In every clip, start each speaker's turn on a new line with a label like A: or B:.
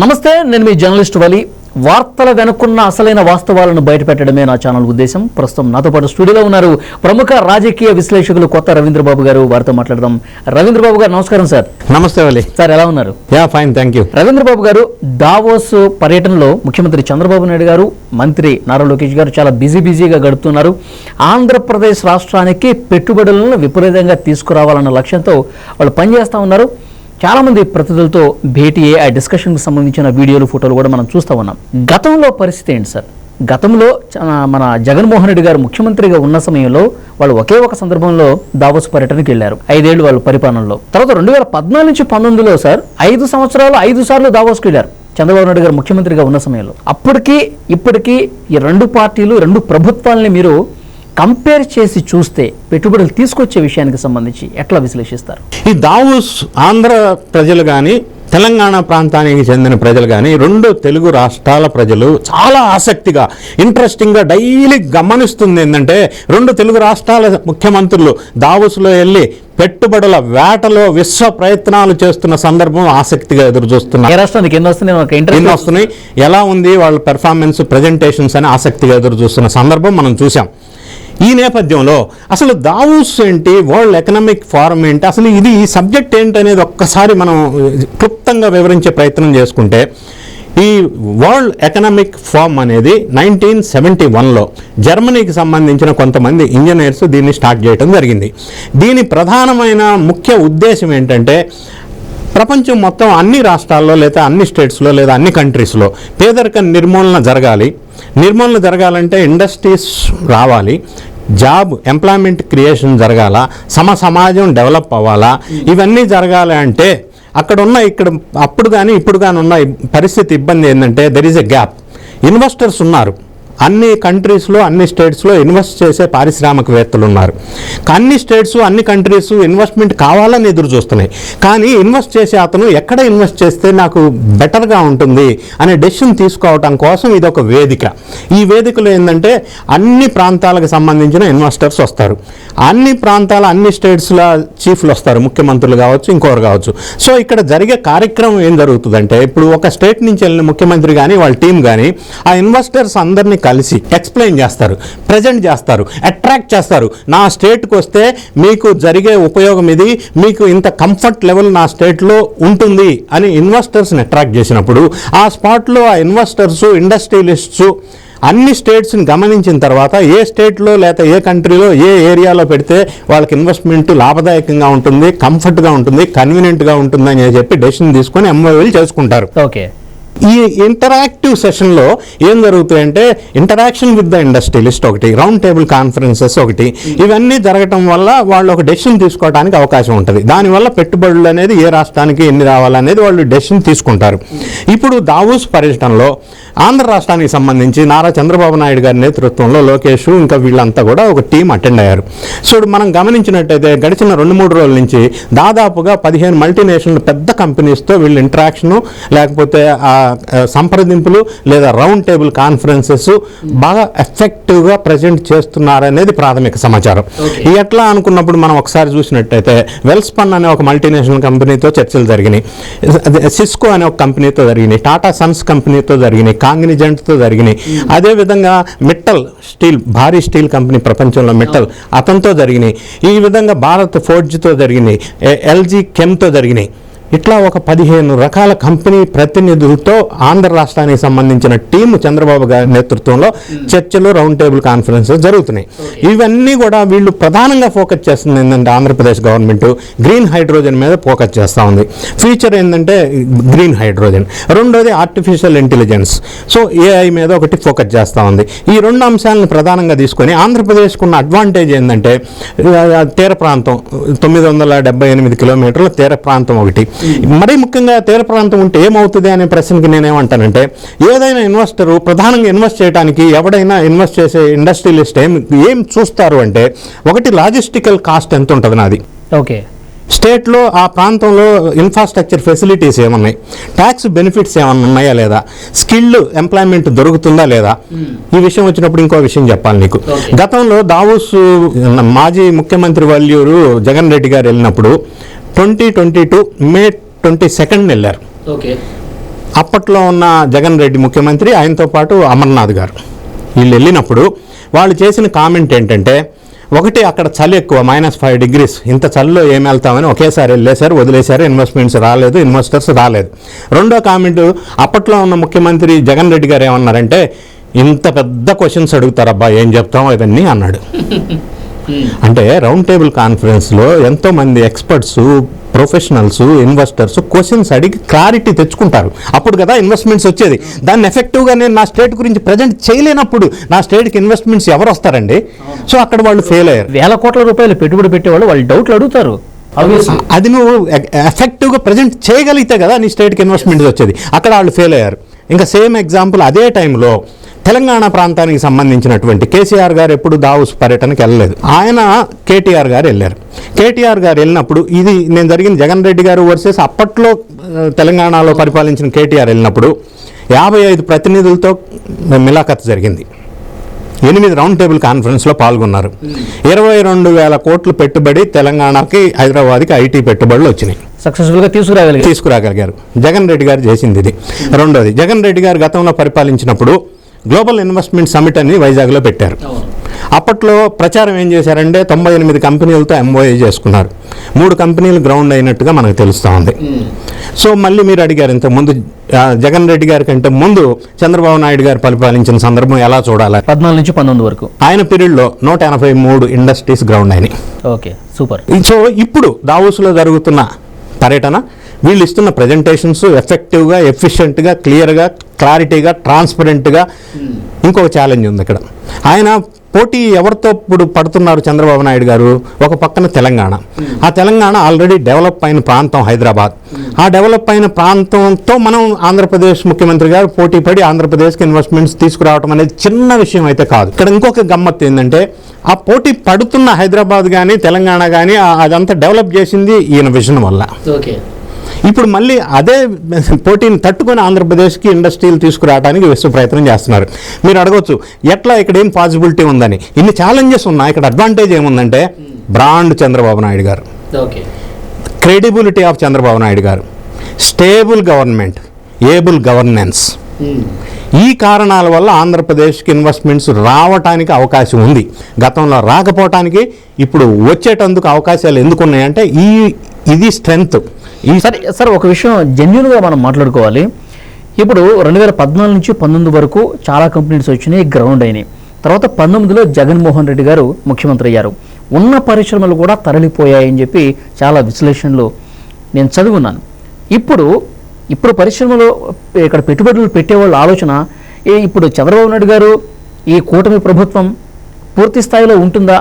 A: నమస్తే నేను మీ జర్నలిస్ట్ వలి. వార్తల వెనుకున్న అసలైన వాస్తవాలను బయటపెట్టడమే నా ఛానల్ ఉద్దేశం. ప్రస్తుతం నాతో పాటు స్టూడియోలో ఉన్నారు ప్రముఖ రాజకీయ విశ్లేషకులు కొత్త రవీంద్రబాబు గారు. వారితో మాట్లాడదాం. రవీంద్రబాబు గారు నమస్కారం సార్.
B: నమస్తే వలి.
A: సార్ ఎలా ఉన్నారు?
B: Ya fine thank you.
A: Ravindrababu గారు దావోస్ పర్యటనలో ముఖ్యమంత్రి చంద్రబాబు నాయుడు గారు మంత్రి నారా లోకేష్ గారు చాలా బిజీ బిజీగా గడుపుతున్నారు. ఆంధ్రప్రదేశ్ రాష్ట్రానికి పెట్టుబడులను విపరీతంగా తీసుకురావాలన్న లక్ష్యంతో వాళ్ళు పనిచేస్తూ ఉన్నారు. చాలామంది ప్రతినిధులతో భేటీ అయ్యే ఆ డిస్కషన్కి సంబంధించిన వీడియోలు ఫోటోలు కూడా మనం చూస్తూ ఉన్నాం. గతంలో పరిస్థితి ఏంటి సార్? గతంలో మన జగన్మోహన్ రెడ్డి గారు ముఖ్యమంత్రిగా ఉన్న సమయంలో వాళ్ళు ఒకే ఒక సందర్భంలో దావోస్ పర్యటనకి వెళ్ళారు ఐదేళ్ళు వాళ్ళ పరిపాలనలో. తర్వాత రెండు వేల పద్నాలుగు నుంచి పంతొమ్మిదిలో సార్ ఐదు సంవత్సరాలు ఐదు సార్లు దావోస్కి వెళ్ళారు చంద్రబాబు నాయుడు గారు ముఖ్యమంత్రిగా ఉన్న సమయంలో. అప్పటికి ఇప్పటికీ ఈ రెండు పార్టీలు రెండు ప్రభుత్వాలని మీరు కంపేర్ చేసి చూస్తే పెట్టుబడులు తీసుకొచ్చే విషయానికి సంబంధించి ఎట్లా విశ్లేషిస్తారు?
B: ఈ దావూస్ ఆంధ్ర ప్రజలు కానీ తెలంగాణ ప్రాంతానికి చెందిన ప్రజలు కానీ రెండు తెలుగు రాష్ట్రాల ప్రజలు చాలా ఆసక్తిగా ఇంట్రెస్టింగ్గా డైలీ గమనిస్తుంది ఏంటంటే రెండు తెలుగు రాష్ట్రాల ముఖ్యమంత్రులు దావోస్లో వెళ్ళి పెట్టుబడుల వేటలో విశ్వ ప్రయత్నాలు చేస్తున్న సందర్భం ఆసక్తిగా ఎదురు చూస్తున్నారు. వస్తున్నాయి? ఎలా ఉంది వాళ్ళ పెర్ఫార్మెన్స్ ప్రజెంటేషన్స్ అని ఆసక్తిగా ఎదురు చూస్తున్న సందర్భం మనం చూసాం ఈ నేపథ్యంలో అసలు దావూస్ ఏంటి? వరల్డ్ ఎకనామిక్ ఫారం ఏంటి? అసలు ఇది ఈ సబ్జెక్ట్ ఏంటి అనేది ఒక్కసారి మనం క్లుప్తంగా వివరించే ప్రయత్నం చేసుకుంటే ఈ వరల్డ్ ఎకనామిక్ ఫార్మ్ అనేది నైన్టీన్ సెవెంటీ వన్లో జర్మనీకి సంబంధించిన కొంతమంది ఇంజనీర్స్ దీన్ని స్టార్ట్ చేయడం జరిగింది. దీని ప్రధానమైన ముఖ్య ఉద్దేశం ఏంటంటే ప్రపంచం మొత్తం అన్ని రాష్ట్రాల్లో లేదా అన్ని స్టేట్స్లో లేదా అన్ని కంట్రీస్లో పేదరిక నిర్మూలన జరగాలి. నిర్మూలన జరగాలంటే ఇండస్ట్రీస్ రావాలి. జాబ్ ఎంప్లాయ్మెంట్ క్రియేషన్ జరగాల. సమ సమాజం డెవలప్ అవ్వాలా. ఇవన్నీ జరగాలి అంటే అక్కడ ఉన్న ఇక్కడ అప్పుడు కానీ ఇప్పుడు కానీ ఉన్న పరిస్థితి ఇబ్బంది ఏంటంటే there is a gap investors ఉన్నారు. అన్ని కంట్రీస్లో అన్ని స్టేట్స్లో ఇన్వెస్ట్ చేసే పారిశ్రామికవేత్తలు ఉన్నారు అన్ని స్టేట్స్ అన్ని కంట్రీస్ ఇన్వెస్ట్మెంట్ కావాలని ఎదురు చూస్తున్నాయి. కానీ ఇన్వెస్ట్ చేసే అతను ఎక్కడ ఇన్వెస్ట్ చేస్తే నాకు బెటర్గా ఉంటుంది అనే డెసిషన్ తీసుకోవటం కోసం ఇది ఒక వేదిక. ఈ వేదికలో ఏంటంటే అన్ని ప్రాంతాలకు సంబంధించిన ఇన్వెస్టర్స్ వస్తారు. అన్ని ప్రాంతాల అన్ని స్టేట్స్ల చీఫ్లు వస్తారు. ముఖ్యమంత్రులు కావచ్చు ఇంకోరు కావచ్చు. సో ఇక్కడ జరిగే కార్యక్రమం ఏం జరుగుతుందంటే ఇప్పుడు ఒక స్టేట్ నుంచి వెళ్ళిన ముఖ్యమంత్రి కానీ వాళ్ళ టీం కానీ ఆ ఇన్వెస్టర్స్ అందరినీ కలిసి ఎక్స్ప్లెయిన్ చేస్తారు ప్రజెంట్ చేస్తారు అట్రాక్ట్ చేస్తారు. నా స్టేట్కి వస్తే మీకు జరిగే ఉపయోగం ఇది మీకు ఇంత కంఫర్ట్ లెవెల్ నా స్టేట్లో ఉంటుంది అని ఇన్వెస్టర్స్ని అట్రాక్ట్ చేసినప్పుడు ఆ స్పాట్లో ఆ ఇన్వెస్టర్స్ ఇండస్ట్రియలిస్ట్స్ అన్ని స్టేట్స్ని గమనించిన తర్వాత ఏ స్టేట్లో లేదా ఏ కంట్రీలో ఏ ఏరియాలో పెడితే వాళ్ళకి ఇన్వెస్ట్మెంట్ లాభదాయకంగా ఉంటుంది కంఫర్ట్గా ఉంటుంది కన్వీనియంట్గా ఉంటుంది అని చెప్పి డెసిషన్ తీసుకొని ఎంఓఎల్ చేసుకుంటారు.
A: ఓకే.
B: ఈ ఇంటరాక్టివ్ సెషన్లో ఏం జరుగుతాయంటే ఇంటరాక్షన్ విత్ ద ఇండస్ట్రియలిస్ట్ ఒకటి రౌండ్ టేబుల్ కాన్ఫరెన్సెస్ ఒకటి ఇవన్నీ జరగటం వల్ల వాళ్ళు ఒక డెసిషన్ తీసుకోవడానికి అవకాశం ఉంటుంది. దానివల్ల పెట్టుబడులు అనేది ఏ రాష్ట్రానికి ఎన్ని రావాలనేది వాళ్ళు డెసిషన్ తీసుకుంటారు. ఇప్పుడు దావూస్ పర్యటనలో ఆంధ్ర రాష్ట్రానికి సంబంధించి నారా చంద్రబాబు నాయుడు గారి నేతృత్వంలో లోకేష్ ఇంకా వీళ్ళంతా కూడా ఒక టీం అటెండ్ అయ్యారు. సో మనం గమనించినట్టయితే గడిచిన రెండు మూడు రోజుల నుంచి దాదాపుగా పదిహేను మల్టీనేషనల్ పెద్ద కంపెనీస్తో వీళ్ళు ఇంటరాక్షను లేకపోతే ఆ సంప్రదింపులు లేదా రౌండ్ టేబుల్ కాన్ఫరెన్సెస్ బాగా ఎఫెక్టివ్గా ప్రజెంట్ చేస్తున్నారనేది ప్రాథమిక సమాచారం. ఎట్లా అనుకున్నప్పుడు మనం ఒకసారి చూసినట్టయితే వెల్స్పన్ అనే ఒక మల్టీనేషనల్ కంపెనీతో చర్చలు జరిగినాయి. సిస్కో అనే ఒక కంపెనీతో జరిగినాయి. టాటా సన్స్ కంపెనీతో జరిగినాయి. కాంగ్నిజెంట్తో జరిగినాయి. అదేవిధంగా మిట్టల్ స్టీల్ భారీ స్టీల్ కంపెనీ ప్రపంచంలో మిట్టల్ అతనితో జరిగినాయి. ఈ విధంగా భారత్ ఫోర్జ్తో జరిగినాయి. ఎల్జీ కెమ్తో జరిగినాయి. ఇట్లా ఒక పదిహేను రకాల కంపెనీ ప్రతినిధులతో ఆంధ్ర రాష్ట్రానికి సంబంధించిన టీము చంద్రబాబు గారి నేతృత్వంలో చర్చలు రౌండ్ టేబుల్ కాన్ఫరెన్సెస్ జరుగుతున్నాయి. ఇవన్నీ కూడా వీళ్ళు ప్రధానంగా ఫోకస్ చేస్తుంది ఏంటంటే ఆంధ్రప్రదేశ్ గవర్నమెంట్ గ్రీన్ హైడ్రోజన్ మీద ఫోకస్ చేస్తూ ఉంది. ఫ్యూచర్ ఏంటంటే గ్రీన్ హైడ్రోజన్. రెండోది ఆర్టిఫిషియల్ ఇంటెలిజెన్స్ సో ఏఐ మీద ఒకటి ఫోకస్ చేస్తూ ఉంది. ఈ రెండు అంశాలను ప్రధానంగా తీసుకొని ఆంధ్రప్రదేశ్కు ఉన్న అడ్వాంటేజ్ ఏంటంటే తీర ప్రాంతం తొమ్మిది వందల డెబ్బై ఎనిమిది కిలోమీటర్ల తీర ప్రాంతం ఒకటి. మరీ ముఖ్యంగా తీర ప్రాంతం ఉంటే ఏమవుతుంది అనే ప్రశ్నకి నేనేమంటానంటే ఏదైనా ఇన్వెస్టరు ప్రధానంగా ఇన్వెస్ట్ చేయడానికి ఎవడైనా ఇన్వెస్ట్ చేసే ఇండస్ట్రియలిస్ట్ ఏం ఏం చూస్తారు అంటే ఒకటి లాజిస్టికల్ కాస్ట్ ఎంత ఉంటుంది నాది.
A: ఓకే.
B: స్టేట్లో ఆ ప్రాంతంలో ఇన్ఫ్రాస్ట్రక్చర్ ఫెసిలిటీస్ ఏమున్నాయి? ట్యాక్స్ బెనిఫిట్స్ ఏమన్నా ఉన్నాయా లేదా? స్కిల్డ్ ఎంప్లాయ్మెంట్ దొరుకుతుందా లేదా? ఈ విషయం వచ్చినప్పుడు ఇంకో విషయం చెప్పాలి నీకు. గతంలో దావూస్ మాజీ ముఖ్యమంత్రి వల్యూరు జగన్ రెడ్డి గారు వెళ్ళినప్పుడు twenty twenty two May twenty second వెళ్ళారు.
A: ఓకే.
B: అప్పట్లో ఉన్న జగన్ రెడ్డి ముఖ్యమంత్రి ఆయనతో పాటు అమర్నాథ్ గారు. వీళ్ళు వెళ్ళినప్పుడు వాళ్ళు చేసిన కామెంట్ ఏంటంటే ఒకటి అక్కడ చలి ఎక్కువ మైనస్ ఫైవ్ డిగ్రీస్ ఇంత చలిలో ఏం వెళ్తామని ఒకేసారి వెళ్ళేశారు వదిలేశారు ఇన్వెస్ట్మెంట్స్ రాలేదు ఇన్వెస్టర్స్ రాలేదు. రెండో కామెంట్ అప్పట్లో ఉన్న ముఖ్యమంత్రి జగన్ రెడ్డి గారు ఏమన్నారంటే ఇంత పెద్ద క్వశ్చన్స్ అడుగుతారబ్బా ఏం చెప్తాం ఇవన్నీ అన్నాడు. అంటే రౌండ్ టేబుల్ కాన్ఫరెన్స్లో ఎంతో మంది ఎక్స్పర్ట్స్ ప్రొఫెషనల్స్ ఇన్వెస్టర్స్ క్వశ్చన్స్ అడిగి క్లారిటీ తెచ్చుకుంటారు. అప్పుడు కదా ఇన్వెస్ట్మెంట్స్ వచ్చేది. దాన్ని ఎఫెక్టివ్గా నేను నా స్టేట్ గురించి ప్రజెంట్ చేయలేనప్పుడు నా స్టేట్కి ఇన్వెస్ట్మెంట్స్ ఎవరు వస్తారండి? సో అక్కడ వాళ్ళు ఫెయిల్ అయ్యారు.
A: వేల కోట్ల రూపాయలు పెట్టుబడి పెట్టేవాళ్ళు వాళ్ళు డౌట్లు అడుగుతారు.
B: అది నువ్వు ఎఫెక్టివ్గా ప్రజెంట్ చేయగలిగితే కదా నీ స్టేట్కి ఇన్వెస్ట్మెంట్ వచ్చేది. అక్కడ వాళ్ళు ఫెయిల్ అయ్యారు. ఇంకా సేమ్ ఎగ్జాంపుల్ అదే టైంలో తెలంగాణ ప్రాంతానికి సంబంధించినటువంటి కేసీఆర్ గారు ఎప్పుడు దావుస్ పర్యటనకి వెళ్ళలేదు. ఆయన కేటీఆర్ గారు వెళ్ళారు. కేటీఆర్ గారు వెళ్ళినప్పుడు ఇది నేను జరిగిన జగన్ రెడ్డి గారు వర్సెస్ అప్పట్లో తెలంగాణలో పరిపాలించిన కేటీఆర్ వెళ్ళినప్పుడు యాభై ఐదు ప్రతినిధులతో మిలాఖత్ జరిగింది. ఎనిమిది రౌండ్ టేబుల్ కాన్ఫరెన్స్లో పాల్గొన్నారు. ఇరవై రెండు వేల కోట్లు పెట్టుబడి తెలంగాణకి హైదరాబాద్కి ఐటీ పెట్టుబడులు వచ్చినాయి.
A: సక్సెస్ఫుల్గా తీసుకురాగలిగారు.
B: తీసుకురాగలిగారు. జగన్ రెడ్డి గారు చేసింది ఇది. రెండోది జగన్ రెడ్డి గారు గతంలో పరిపాలించినప్పుడు గ్లోబల్ ఇన్వెస్ట్మెంట్ సమిట్ అని వైజాగ్లో పెట్టారు. అప్పట్లో ప్రచారం ఏం చేశారంటే తొంభై ఎనిమిది కంపెనీలతో ఎంఓఏ చేసుకున్నారు. మూడు కంపెనీలు గ్రౌండ్ అయినట్టుగా మనకు తెలుస్తూ ఉంది. సో మళ్ళీ మీరు అడిగారు ఇంత ముందు జగన్ రెడ్డి గారి కంటే ముందు చంద్రబాబు నాయుడు గారు పరిపాలించిన సందర్భం ఎలా చూడాలి?
A: పద్నాలుగు నుంచి పంతొమ్మిది వరకు.
B: ఆయన పీరియడ్లో నూట ఎనభై మూడు ఇండస్ట్రీస్ గ్రౌండ్ అయినాయి.
A: Okay super.
B: సో ఇప్పుడు దావోస్లో జరుగుతున్న పర్యటన వీళ్ళు ఇస్తున్న ప్రజెంటేషన్స్ ఎఫెక్టివ్గా ఎఫిషియెంట్గా క్లియర్గా క్లారిటీగా ట్రాన్స్పరెంట్గా ఇంకొక ఛాలెంజ్ ఉంది ఇక్కడ. ఆయన పోటీ ఎవరితో ఇప్పుడు పడుతున్నారు చంద్రబాబు నాయుడు గారు? ఒక పక్కన తెలంగాణ. ఆ తెలంగాణ ఆల్రెడీ డెవలప్ అయిన ప్రాంతం హైదరాబాద్. ఆ డెవలప్ అయిన ప్రాంతంతో మనం ఆంధ్రప్రదేశ్ ముఖ్యమంత్రి గారు పోటీ పడి ఆంధ్రప్రదేశ్కి ఇన్వెస్ట్మెంట్స్ తీసుకురావడం అనేది చిన్న విషయం అయితే కాదు. ఇక్కడ ఇంకొక గమ్మత్తు ఏంటంటే ఆ పోటీ పడుతున్న హైదరాబాద్ కానీ తెలంగాణ కానీ అదంతా డెవలప్ చేసింది ఈయన విజన్ వల్ల.
A: ఓకే.
B: ఇప్పుడు మళ్ళీ అదే పోటీని తట్టుకొని ఆంధ్రప్రదేశ్కి ఇండస్ట్రీలు తీసుకురావడానికి విశ్వ ప్రయత్నం చేస్తున్నారు. మీరు అడగవచ్చు ఎట్లా ఇక్కడ ఏం పాసిబిలిటీ ఉందని? ఇన్ని ఛాలెంజెస్ ఉన్నా ఇక్కడ అడ్వాంటేజ్ ఏముందంటే బ్రాండ్ చంద్రబాబు నాయుడు గారు. క్రెడిబిలిటీ ఆఫ్ చంద్రబాబు నాయుడు గారు. స్టేబుల్ గవర్నమెంట్ ఏబుల్ గవర్నెన్స్ ఈ కారణాల వల్ల ఆంధ్రప్రదేశ్కి ఇన్వెస్ట్మెంట్స్ రావటానికి అవకాశం ఉంది. గతంలో రాకపోవటానికి ఇప్పుడు వచ్చేటందుకు అవకాశాలు ఎందుకు ఉన్నాయంటే ఈ ఇది స్ట్రెంగ్త్ ఈ
A: సార్ సార్ ఒక విషయం జెన్యున్గా మనం మాట్లాడుకోవాలి. ఇప్పుడు రెండు వేల పద్నాలుగు నుంచి పంతొమ్మిది వరకు చాలా కంపెనీస్ వచ్చినాయి గ్రౌండ్ అయినాయి. తర్వాత పంతొమ్మిదిలో జగన్మోహన్ రెడ్డి గారు ముఖ్యమంత్రి అయ్యారు. ఉన్న పరిశ్రమలు కూడా తరలిపోయాయని చెప్పి చాలా విశ్లేషణలు నేను చదువున్నాను. ఇప్పుడు ఇప్పుడు పరిశ్రమలు ఇక్కడ పెట్టుబడులు పెట్టేవాళ్ళ ఆలోచన ఏ ఇప్పుడు చంద్రబాబు నాయుడు గారు ఈ కూటమి ప్రభుత్వం పూర్తి స్థాయిలో ఉంటుందా?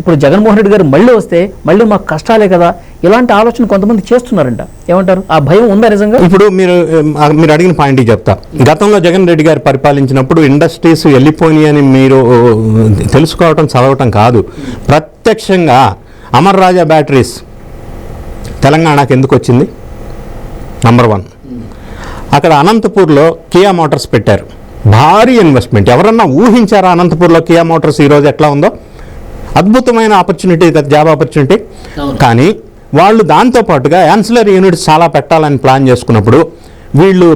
A: ఇప్పుడు జగన్మోహన్ రెడ్డి గారు మళ్ళీ వస్తే మళ్ళీ మాకు కష్టాలే కదా. ఇలాంటి ఆలోచన కొంతమంది చేస్తున్నారంట. ఏమంటారు? ఆ భయం ఉందా నిజంగా?
B: ఇప్పుడు మీరు మీరు అడిగిన పాయింట్ చెప్తా. గతంలో జగన్ రెడ్డి గారు పరిపాలించినప్పుడు ఇండస్ట్రీస్ వెళ్ళిపోయి అని మీరు తెలుసుకోవటం చదవటం కాదు. ప్రత్యక్షంగా అమర్ రాజా బ్యాటరీస్ తెలంగాణకు ఎందుకు వచ్చింది? నంబర్ వన్ అక్కడ అనంతపూర్లో కియా మోటార్స్ పెట్టారు. భారీ ఇన్వెస్ట్మెంట్ ఎవరన్నా ఊహించారా అనంతపూర్లో కియా మోటార్స్ ఈరోజు ఎట్లా ఉందో? అద్భుతమైన ఆపర్చునిటీ జాబ్ ఆపర్చునిటీ. కానీ వాళ్ళు దాంతో పాటుగా యాన్సిలరీ యూనిట్స్ చాలా పెట్టాలని ప్లాన్ చేసుకున్నప్పుడు వీళ్ళు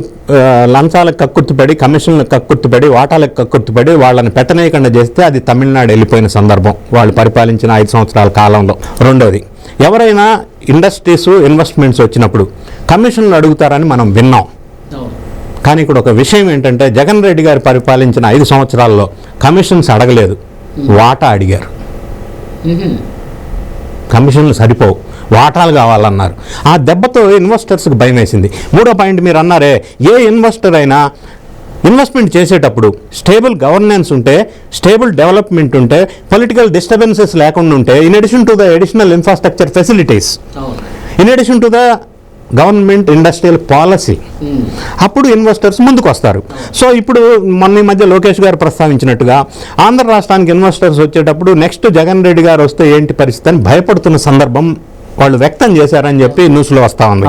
B: లంచాలకు కక్కుర్తిపడి కమిషన్లకు కక్కుర్తిపడి వాటాలకు కక్కుర్తిపడి వాళ్ళని పెట్టనేయకుండా చేస్తే అది తమిళనాడు వెళ్ళిపోయిన సందర్భం. వాళ్ళు పరిపాలించిన ఐదు సంవత్సరాల కాలంలో. రెండోది ఎవరైనా ఇండస్ట్రీస్ ఇన్వెస్ట్మెంట్స్ వచ్చినప్పుడు కమిషన్లు అడుగుతారని మనం విన్నాం. కానీ ఇక్కడ ఒక విషయం ఏంటంటే జగన్ రెడ్డి గారు పరిపాలించిన ఐదు సంవత్సరాల్లో కమిషన్స్ అడగలేదు. వాటా అడిగారు. కమిషన్లు సరిపోవు. వాటాలు కావాలన్నారు. ఆ దెబ్బతో ఇన్వెస్టర్స్కి భయం వేసింది మూడో పాయింట్ మీరు అన్నారే ఏ ఇన్వెస్టర్ అయినా ఇన్వెస్ట్మెంట్ చేసేటప్పుడు స్టేబుల్ గవర్నెన్స్ ఉంటే స్టేబుల్ డెవలప్మెంట్ ఉంటే పొలిటికల్ డిస్టర్బెన్సెస్ లేకుండా ఉంటే in addition to the additional infrastructure facilities. In addition to the government industrial policy. అప్పుడు ఇన్వెస్టర్స్ ముందుకు వస్తారు సో ఇప్పుడు మొన్న ఈ మధ్య లోకేష్ గారు ప్రస్తావించినట్టుగా ఆంధ్ర రాష్ట్రానికి ఇన్వెస్టర్స్ వచ్చేటప్పుడు నెక్స్ట్ జగన్ రెడ్డి గారు వస్తే ఏంటి పరిస్థితి అని భయపడుతున్న సందర్భం వాళ్ళు వ్యక్తం చేశారని చెప్పి న్యూస్లో వస్తా ఉంది.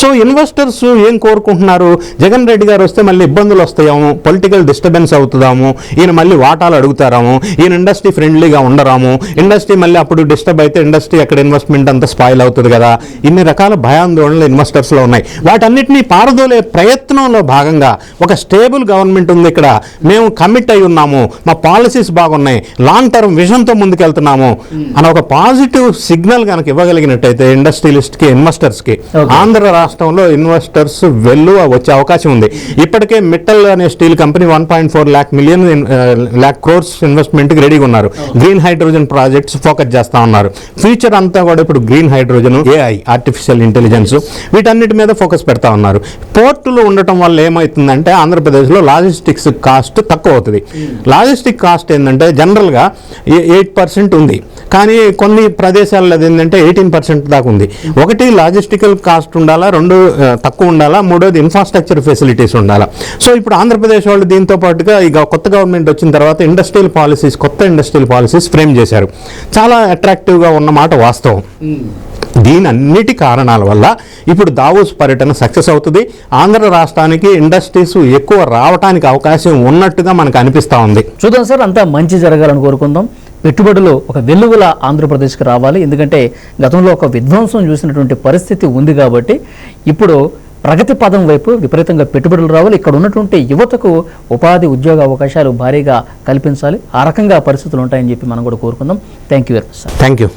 B: సో ఇన్వెస్టర్స్ ఏం కోరుకుంటున్నారు? జగన్ రెడ్డి గారు వస్తే మళ్ళీ ఇబ్బందులు వస్తాయేమో పొలిటికల్ డిస్టర్బెన్స్ అవుతుందాము ఈయన మళ్ళీ వాటాలు అడుగుతారాము ఈయన ఇండస్ట్రీ ఫ్రెండ్లీగా ఉండరాము ఇండస్ట్రీ మళ్ళీ అప్పుడు డిస్టర్బ్ అయితే ఇండస్ట్రీ అక్కడ ఇన్వెస్ట్మెంట్ అంతా స్పాయిల్ అవుతుంది కదా. ఇన్ని రకాల భయాందోళనలు ఇన్వెస్టర్స్లో ఉన్నాయి. వాటన్నిటినీ పారదోలే ప్రయత్నంలో భాగంగా ఒక స్టేబుల్ గవర్నమెంట్ ఉంది ఇక్కడ. మేము కమిట్ అయి ఉన్నాము మా పాలసీస్ బాగున్నాయి లాంగ్ టర్మ్ విజన్తో ముందుకెళ్తున్నాము అని ఒక పాజిటివ్ సిగ్నల్ కనుక ఇవ్వగలిగినట్టయితే ఇండస్ట్రియలిస్ట్కి ఇన్వెస్టర్స్కి. ఆంధ్ర రాష్ట్రంలో ఇన్వెస్టర్స్ వెళ్ళు వచ్చే అవకాశం ఉంది. ఇప్పటికే మిట్టల్ అనే steel company one point four lakh million lakh crores ఇన్వెస్ట్మెంట్కి రెడీగా ఉన్నారు. గ్రీన్ హైడ్రోజన్ ప్రాజెక్ట్స్ ఫోకస్ చేస్తా ఉన్నారు. ఫ్యూచర్ అంతా కూడా ఇప్పుడు green hydrogen AI artificial intelligence వీటన్నిటి మీద ఫోకస్ పెడతా ఉన్నారు. పోర్టులు ఉండటం వల్ల ఏమవుతుందంటే ఆంధ్రప్రదేశ్లో లాజిస్టిక్స్ కాస్ట్ తక్కువ అవుతుంది. లాజిస్టిక్ కాస్ట్ ఏంటంటే జనరల్గా ఎయిట్ పర్సెంట్ ఉంది. కానీ కొన్ని ప్రదేశాల్లో ఏంటంటే ఎయిటీన్ పర్సెంట్ దాకా ఉంది. ఒకటి లాజిస్టికల్ కాస్ట్ ఉండాలా రెండు తక్కువ ఉండాలా మూడోది ఇన్ఫ్రాస్ట్రక్చర్ ఫెసిలిటీస్ ఉండాలా. సో ఇప్పుడు ఆంధ్రప్రదేశ్ వాళ్ళు దీంతో పాటుగా ఇక కొత్త గవర్నమెంట్ వచ్చిన తర్వాత ఇండస్ట్రియల్ పాలసీస్ కొత్త ఇండస్ట్రియల్ పాలసీస్ ఫ్రేమ్ చేశారు. చాలా అట్రాక్టివ్గా ఉన్నమాట వాస్తవం. దీని అన్నిటి కారణాల వల్ల ఇప్పుడు దావోస్ పర్యటన సక్సెస్ అవుతుంది. ఆంధ్ర రాష్ట్రానికి ఇండస్ట్రీస్ ఎక్కువ రావడానికి అవకాశం ఉన్నట్టుగా మనకు అనిపిస్తూ ఉంది.
A: చూద్దాం సార్ అంతా మంచి జరగాలని కోరుకుందాం. పెట్టుబడులు ఒక వెలుగుల ఆంధ్రప్రదేశ్కి రావాలి. ఎందుకంటే గతంలో ఒక విధ్వంసం చూసినటువంటి పరిస్థితి ఉంది కాబట్టి ఇప్పుడు ప్రగతి పదం వైపు విపరీతంగా పెట్టుబడులు రావాలి. ఇక్కడ ఉన్నటువంటి యువతకు ఉపాధి ఉద్యోగ అవకాశాలు భారీగా కల్పించాలి. ఆ రకంగా పరిస్థితులు ఉంటాయని చెప్పి మనం కూడా కోరుకుందాం. Thank you very much
B: thank you